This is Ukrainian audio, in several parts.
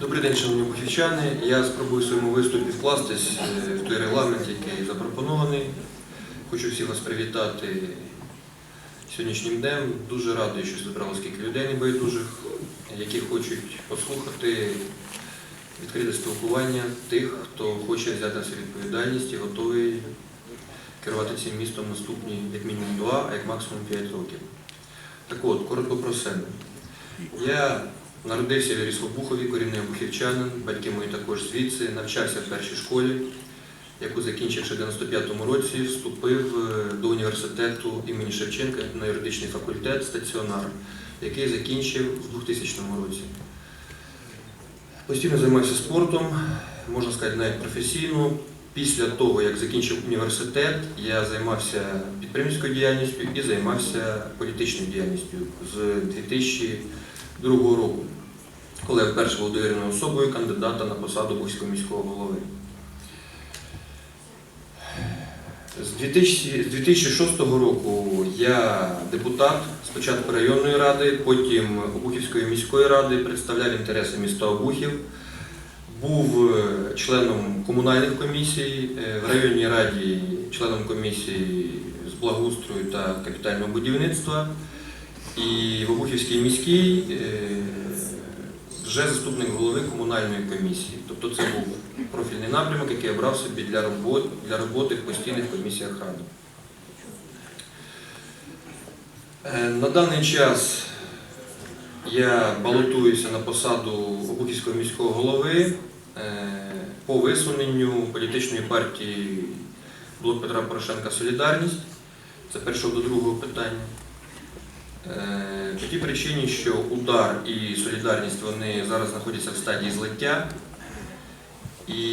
Добрий день, шановні бухівчани. Я спробую в своєму виступі вкластись е, в той регламент, який запропонований. Хочу всіх вас привітати сьогоднішнім днем. Дуже радий, що зібрало скільки людей небайдужих, які хочуть послухати відкрите спілкування тих, хто хоче взяти на себе відповідальність і готовий керувати цим містом наступні як мінімум два, а як максимум 5 років. Так от, коротко про себе. Я народився в Яріслобухові, корінний бухівчанин, батьки мої також звідси, навчався в першій школі, яку закінчивши в 95-му році, вступив е, до університету імені Шевченка на юридичний факультет стаціонар, який закінчив в 2000 році. Постійно займався спортом, можна сказати, навіть професійно. Після того, як закінчив університет, я займався підприємницькою діяльністю і займався політичною діяльністю з 2002 року, коли я вперше був довіреною особою кандидата на посаду Бузького міського голови. З 2000 з 2006 року я депутат спочатку районної ради, потім Обухівської міської ради, представляв інтереси міста Обухів. Був е, членом комунальних комісій, е, в районній раді членом комісії з благоустрою та капітального будівництва. І в Обухівській міській е, вже заступник голови комунальної комісії. Тобто це був профільний напрямок, який я брав собі для роботи, для роботи в постійних комісіях ради. Е, На даний час я балотуюся на посаду Обухівського міського голови е, по висуненню політичної партії Блок Петра Порошенка Солідарність. Це першого до другого питання. Е, По тій причині, що удар і солідарність вони зараз знаходяться в стадії злиття. І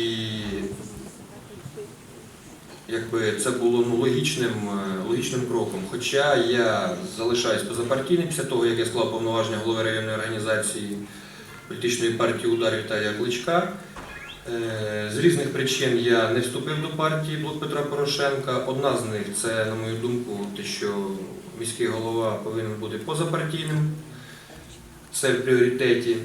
якби це було ну, логічним, е, логічним кроком. Хоча я залишаюсь позапартійним після того, як я склав повноваження голови районної організації політичної партії удар Віталія Кличка. Е, З різних причин я не вступив до партії Блок Петра Порошенка. Одна з них це, на мою думку, те, що міський голова повинен бути позапартійним. Це в пріоритеті,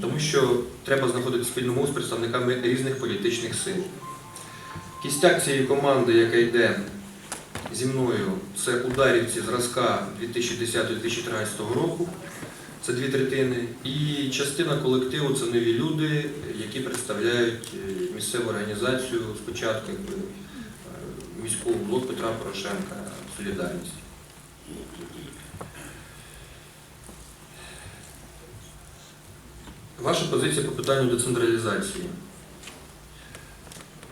тому що треба знаходити спільну мову з представниками різних політичних сил. Кістяк цієї команди, яка йде зі мною, це ударівці зразка 2010-2013 року. Це дві третини. І частина колективу це нові люди, які представляють е, місцеву організацію спочатку е, міського блок Петра Порошенка Солідарність. Ваша позиція по питанню децентралізації.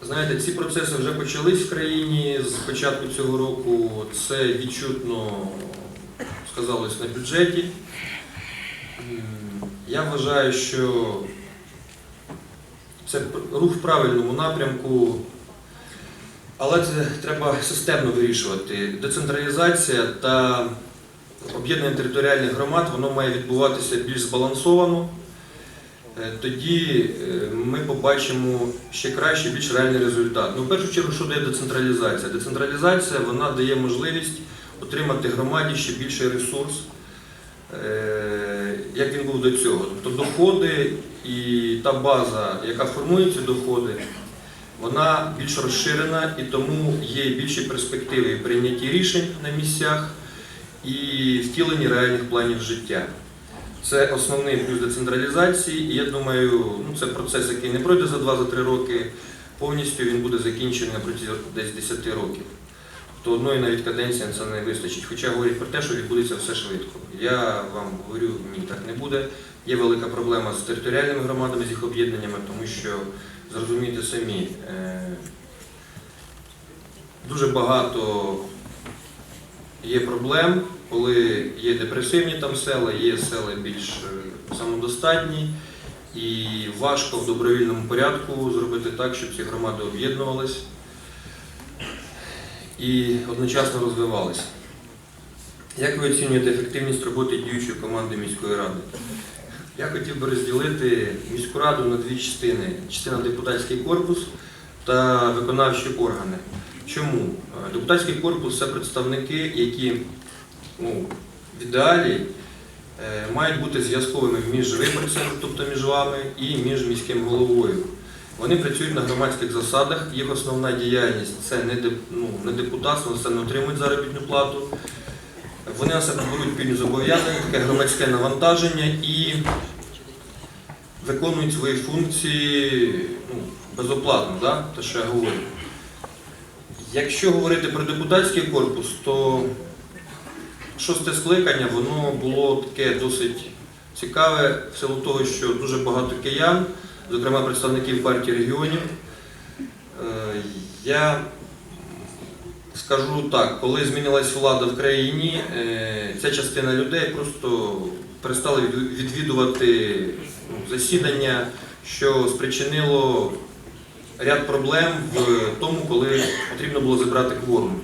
Знаєте, ці процеси вже почались в країні з початку цього року. Це відчутно сказалось на бюджеті. Я вважаю, що це рух в правильному напрямку, але це треба системно вирішувати. Децентралізація та об'єднання територіальних громад воно має відбуватися більш збалансовано. Е, Тоді е, ми побачимо ще кращий, більш реальний результат. Ну, в першу чергу, що дає децентралізація? Децентралізація вона дає можливість отримати громаді ще більший ресурс, е, як він був до цього. Тобто доходи і та база, яка формує ці доходи, вона більш розширена і тому є більші перспективи в прийнятті рішень на місцях і втіленні реальних планів життя. Це основний плюс децентралізації, і я думаю, ну, це процес, який не пройде за 2-3 роки. Повністю він буде закінчений протязі десь 10 років. То одної навіть каденції це не вистачить. Хоча говорять про те, що відбудеться все швидко. Я вам говорю, ні, так не буде. Є велика проблема з територіальними громадами, з їх об'єднаннями, тому що зрозумійте самі, е, дуже багато є проблем, коли є депресивні там села, є села більш е, самодостатні, і важко в добровільному порядку зробити так, щоб ці громади об'єднувались і одночасно розвивалися. Як ви оцінюєте ефективність роботи діючої команди міської ради? Я хотів би розділити міську раду на дві частини: частина депутатський корпус та виконавчі органи. Чому? Е, Депутатський корпус це представники, які ну, в ідеалі е, мають бути зв'язковими між виборцем, тобто між вами, і між міським головою. Вони працюють на громадських засадах. Їх основна діяльність це не, ну, депутатство, це не отримують заробітну плату. Вони на себе беруть пільні зобов'язання, таке громадське навантаження і виконують свої функції ну, безоплатно, да? те, що я говорю. Якщо говорити про депутатський корпус, то шосте скликання воно було таке досить цікаве в силу того, що дуже багато киян, зокрема представників партії регіонів. Е, Я скажу так, коли змінилась влада в країні, е, ця частина людей просто перестали від- відвідувати ну, засідання, що спричинило ряд проблем в тому, коли потрібно було зібрати кворум.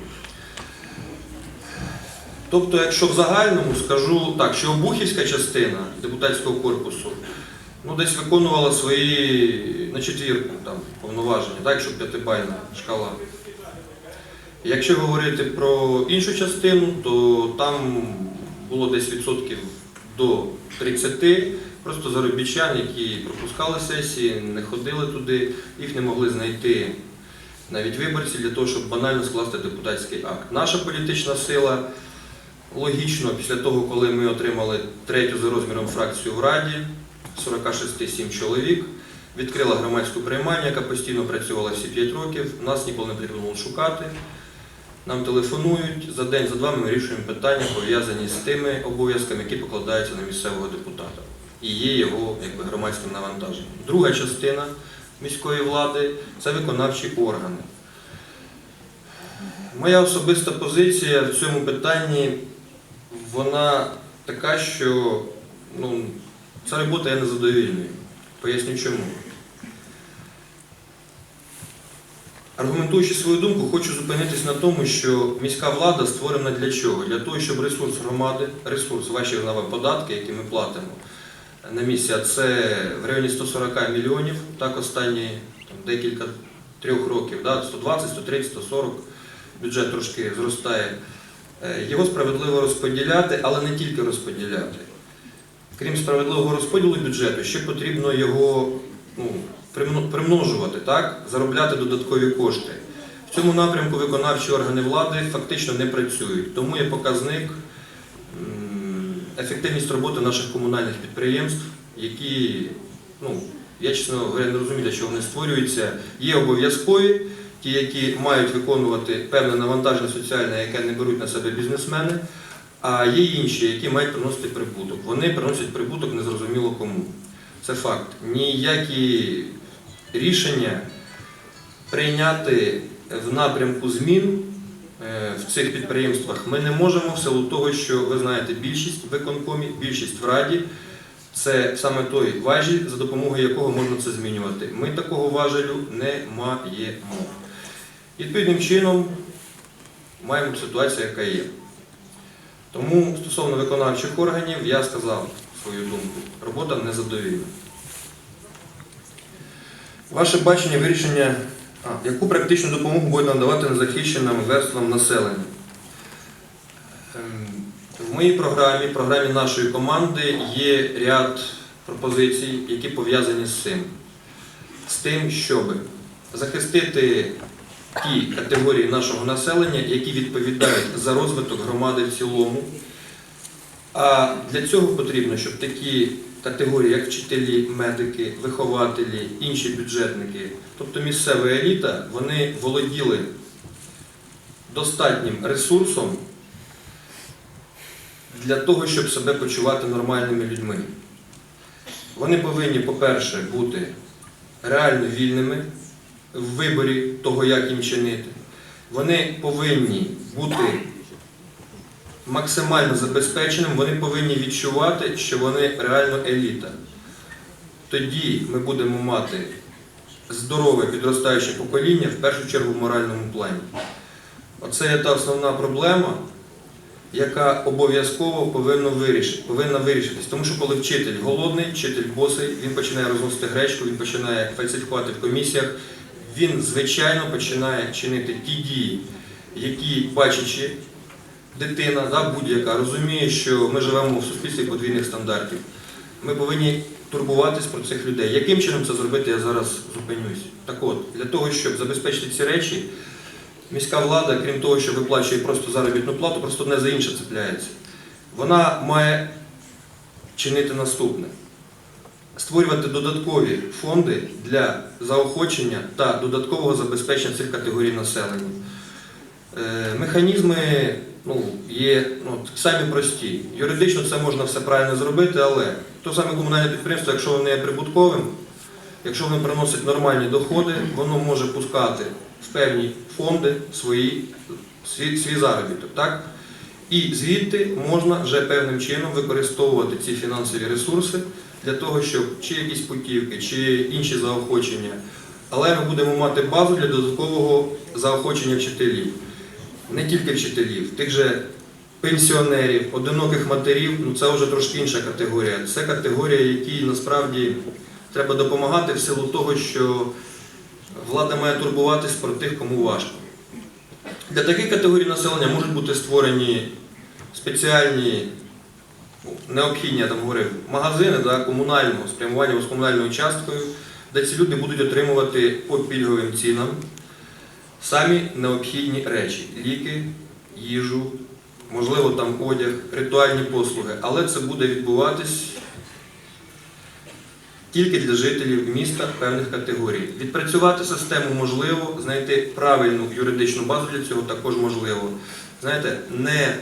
Тобто, якщо в загальному скажу так, що Обухівська частина депутатського корпусу ну, десь виконувала свої на четвірку там, повноваження, так, якщо п'ятибальна шкала. Якщо говорити про іншу частину, то там було десь відсотків до 30, просто заробітчан, які пропускали сесії, не ходили туди, їх не могли знайти навіть виборці для того, щоб банально скласти депутатський акт. Наша політична сила логічно, після того, коли ми отримали третю за розміром фракцію в Раді, 46-7 чоловік, відкрила громадську приймальню, яка постійно працювала всі 5 років. Нас ніколи не потрібно було шукати. Нам телефонують за день, за два ми вирішуємо питання, пов'язані з тими обов'язками, які покладаються на місцевого депутата. І є його якби, громадським навантаженням. Друга частина міської влади це виконавчі органи. Моя особиста позиція в цьому питанні вона така, що ну, ця робота є незадовільною. Поясню чому. Аргументуючи свою думку, хочу зупинитись на тому, що міська влада створена для чого? Для того, щоб ресурс громади, ресурс ваші на податки, які ми платимо на місці, а це в районі 140 мільйонів, так останні там, декілька трьох років, да, 120, 130, 140, бюджет трошки зростає. Е, Його справедливо розподіляти, але не тільки розподіляти. Крім справедливого розподілу бюджету, ще потрібно його ну, примножувати, так? заробляти додаткові кошти. В цьому напрямку виконавчі органи влади фактично не працюють. Тому є показник ефективність роботи наших комунальних підприємств, які, ну, я чесно говоря, не розумію, для чого вони створюються. Є обов'язкові, ті, які мають виконувати певне навантаження соціальне, яке не беруть на себе бізнесмени, а є інші, які мають приносити прибуток. Вони приносять прибуток незрозуміло кому. Це факт. Ніякі рішення прийняти в напрямку змін е, в цих підприємствах ми не можемо в силу того, що ви знаєте, більшість в виконкомі, більшість в раді. Це саме той важіль, за допомогою якого можна це змінювати. Ми такого важелю не маємо. Відповідним чином маємо ситуацію, яка є. Тому стосовно виконавчих органів я сказав свою думку. Робота незадовільна. Ваше бачення вирішення, а, яку практичну допомогу буде надавати незахищеним верствам населення? Ем, В моїй програмі, програмі нашої команди є ряд пропозицій, які пов'язані з цим. З тим, щоб захистити ті категорії нашого населення, які відповідають за розвиток громади в цілому. А для цього потрібно, щоб такі категорії, як вчителі, медики, вихователі, інші бюджетники, тобто місцева еліта, вони володіли достатнім ресурсом для того, щоб себе почувати нормальними людьми. Вони повинні, по-перше, бути реально вільними в виборі того, як їм чинити. Вони повинні бути максимально забезпеченим, вони повинні відчувати, що вони реально еліта. Тоді ми будемо мати здорове підростаюче покоління, в першу чергу в моральному плані. Оце є та основна проблема, яка обов'язково повинна вирішити, повинна вирішитись. Тому що коли вчитель голодний, вчитель босий, він починає розносити гречку, він починає фальсифікувати в комісіях, він, звичайно, починає чинити ті дії, які, бачачи дитина, да, будь-яка, розуміє, що ми живемо в суспільстві подвійних стандартів. Ми повинні турбуватись про цих людей. Яким чином це зробити, я зараз зупинюсь. Так от, для того, щоб забезпечити ці речі, міська влада, крім того, що виплачує просто заробітну плату, просто одне за інше цепляється. Вона має чинити наступне: створювати додаткові фонди для заохочення та додаткового забезпечення цих категорій населення. Е, Механізми ну, є ну, самі прості. Юридично це можна все правильно зробити, але то саме комунальне підприємство, якщо воно є прибутковим, якщо воно приносить нормальні доходи, воно може пускати в певні фонди свої, свій, свій заробіток. Так? І звідти можна вже певним чином використовувати ці фінансові ресурси для того, щоб чи якісь путівки, чи інші заохочення. Але ми будемо мати базу для додаткового заохочення вчителів. Не тільки вчителів, тих же пенсіонерів, одиноких матерів, ну це вже трошки інша категорія. Це категорія, якій насправді треба допомагати в силу того, що влада має турбуватись про тих, кому важко. Для таких категорій населення можуть бути створені спеціальні, ну, необхідні, там говорив, магазини да, комунального спрямування з комунальною часткою, де ці люди будуть отримувати по пільговим цінам самі необхідні речі ліки, їжу, можливо, там одяг, ритуальні послуги. Але це буде відбуватись тільки для жителів міста певних категорій. Відпрацювати систему можливо, знайти правильну юридичну базу для цього також можливо. Знаєте, не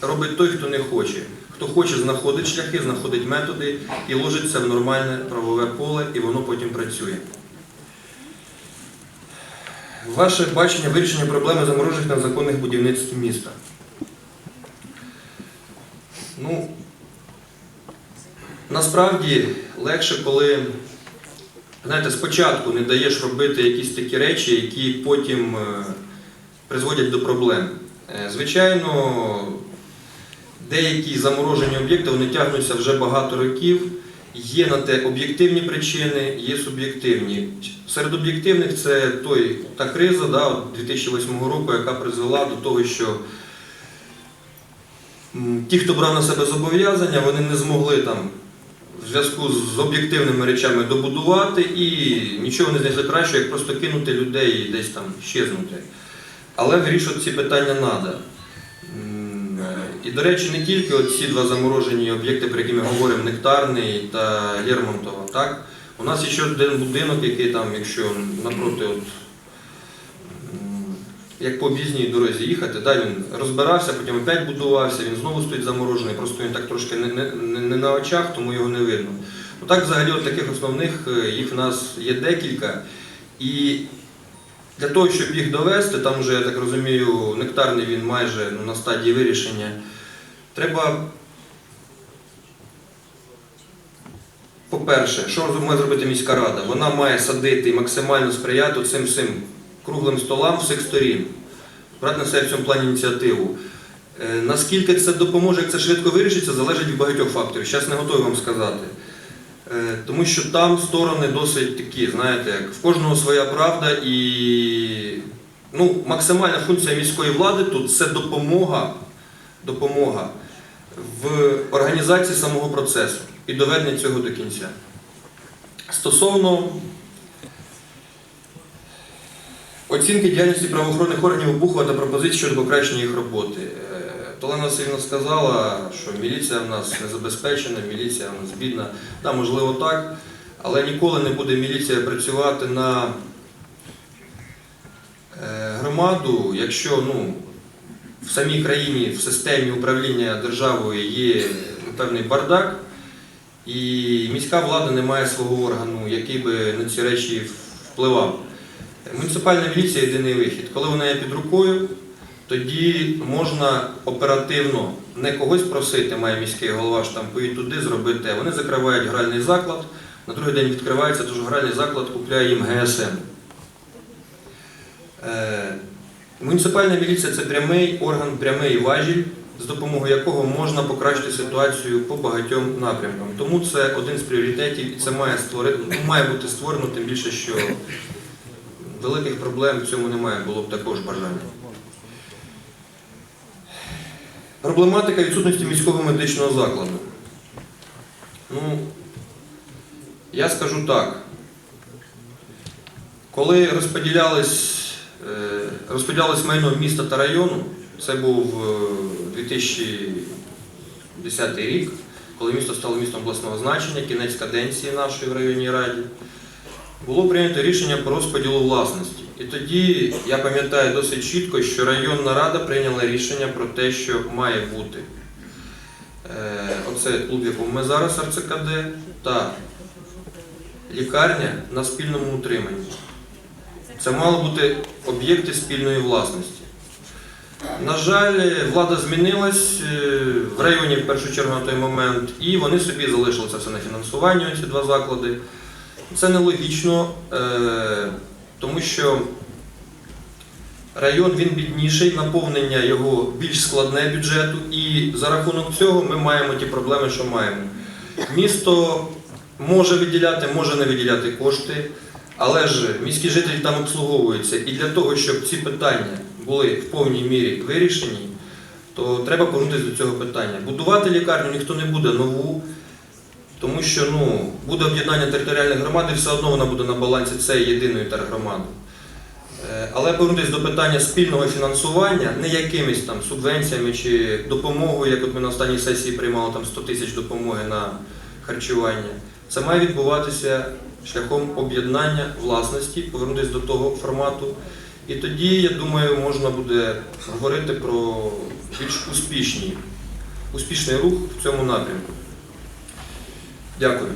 робить той, хто не хоче. Хто хоче, знаходить шляхи, знаходить методи і ложиться в нормальне правове поле, і воно потім працює. Ваше бачення вирішення проблеми заморожених незаконних будівництв міста. Ну, насправді легше, коли знаєте, спочатку не даєш робити якісь такі речі, які потім е, призводять до проблем. Е, Звичайно, деякі заморожені об'єкти вони тягнуться вже багато років. Є на те об'єктивні причини, є суб'єктивні. Серед об'єктивних це той, та криза да, 2008 року, яка призвела до того, що ті, хто брав на себе зобов'язання, вони не змогли там в зв'язку з об'єктивними речами добудувати і нічого не знайшли краще, як просто кинути людей і десь там щезнути. Але вирішувати ці питання треба. І, до речі, не тільки ці два заморожені об'єкти, про які ми говоримо, Нектарний та Лермонтова. Так? У нас ще один будинок, який там, якщо напроти, от, як по об'їзній дорозі їхати, да, він розбирався, потім опять будувався, він знову стоїть заморожений, просто він так трошки не, не, не- не на очах, тому його не видно. Ну так взагалі от таких основних е, їх в нас є декілька. І для того, щоб їх довести, там вже, я так розумію, нектарний він майже ну, на стадії вирішення. Треба, по-перше, що має зробити міська рада? Вона має садити і максимально сприяти цим всім круглим столам всіх сторін, брати на себе в цьому плані ініціативу. Е, Наскільки це допоможе, як це швидко вирішиться, залежить від багатьох факторів. Зараз не готовий вам сказати. Е, Тому що там сторони досить такі, знаєте, як в кожного своя правда і ну, максимальна функція міської влади тут це допомога, допомога в організації самого процесу і доведення цього до кінця. Стосовно оцінки діяльності правоохоронних органів Обухова та пропозицій щодо покращення їх роботи. Е, Олена Васильівна сказала, що міліція в нас не забезпечена, міліція в нас бідна. Да, можливо, так, але ніколи не буде міліція працювати на громаду, якщо ну, в самій країні, в системі управління державою є певний бардак, і міська влада не має свого органу, який би на ці речі впливав. Муніципальна міліція єдиний вихід. Коли вона є під рукою, тоді можна оперативно не когось просити, має міський голова, що поїдь туди, зроби те. Вони закривають гральний заклад, на другий день відкривається, тож гральний заклад купляє їм ГСМ. Е, Муніципальна міліція це прямий орган, прямий важіль, з допомогою якого можна покращити ситуацію по багатьом напрямкам. Тому це один з пріоритетів і це має, створити, ну, має бути створено, тим більше, що великих проблем в цьому немає, було б також бажання. Проблематика відсутності міського медичного закладу. Ну, я скажу так. Коли розподілялись, розподілялось майно міста та району, це був е, 2010 рік, коли місто стало містом обласного значення, кінець каденції нашої в районній раді, було прийнято рішення про розподілу власності. І тоді я пам'ятаю досить чітко, що районна рада прийняла рішення про те, що має бути е, оце клуб, в якому ми зараз РЦКД, та лікарня на спільному утриманні. Це мали бути об'єкти спільної власності. На жаль, влада змінилась е, в районі в першу чергу на той момент, і вони собі залишили це все на фінансування, ці два заклади. Це нелогічно, е, тому що район він бідніший, наповнення його більш складне бюджету, і за рахунок цього ми маємо ті проблеми, що маємо. Місто може виділяти, може не виділяти кошти, але ж міські жителі там обслуговуються. І для того, щоб ці питання були в повній мірі вирішені, то треба повернутися до цього питання. Будувати лікарню ніхто не буде нову, тому що ну, буде об'єднання територіальних громад, і все одно вона буде на балансі цієї єдиної тергромади. Е, Але повернутися до питання спільного фінансування, не якимись там субвенціями чи допомогою, як от ми на останній сесії приймали там 100 тисяч допомоги на харчування. Це має відбуватися шляхом об'єднання власності, повернутися до того формату. І тоді, я думаю, можна буде говорити про більш успішні, успішний рух в цьому напрямку. Дякую.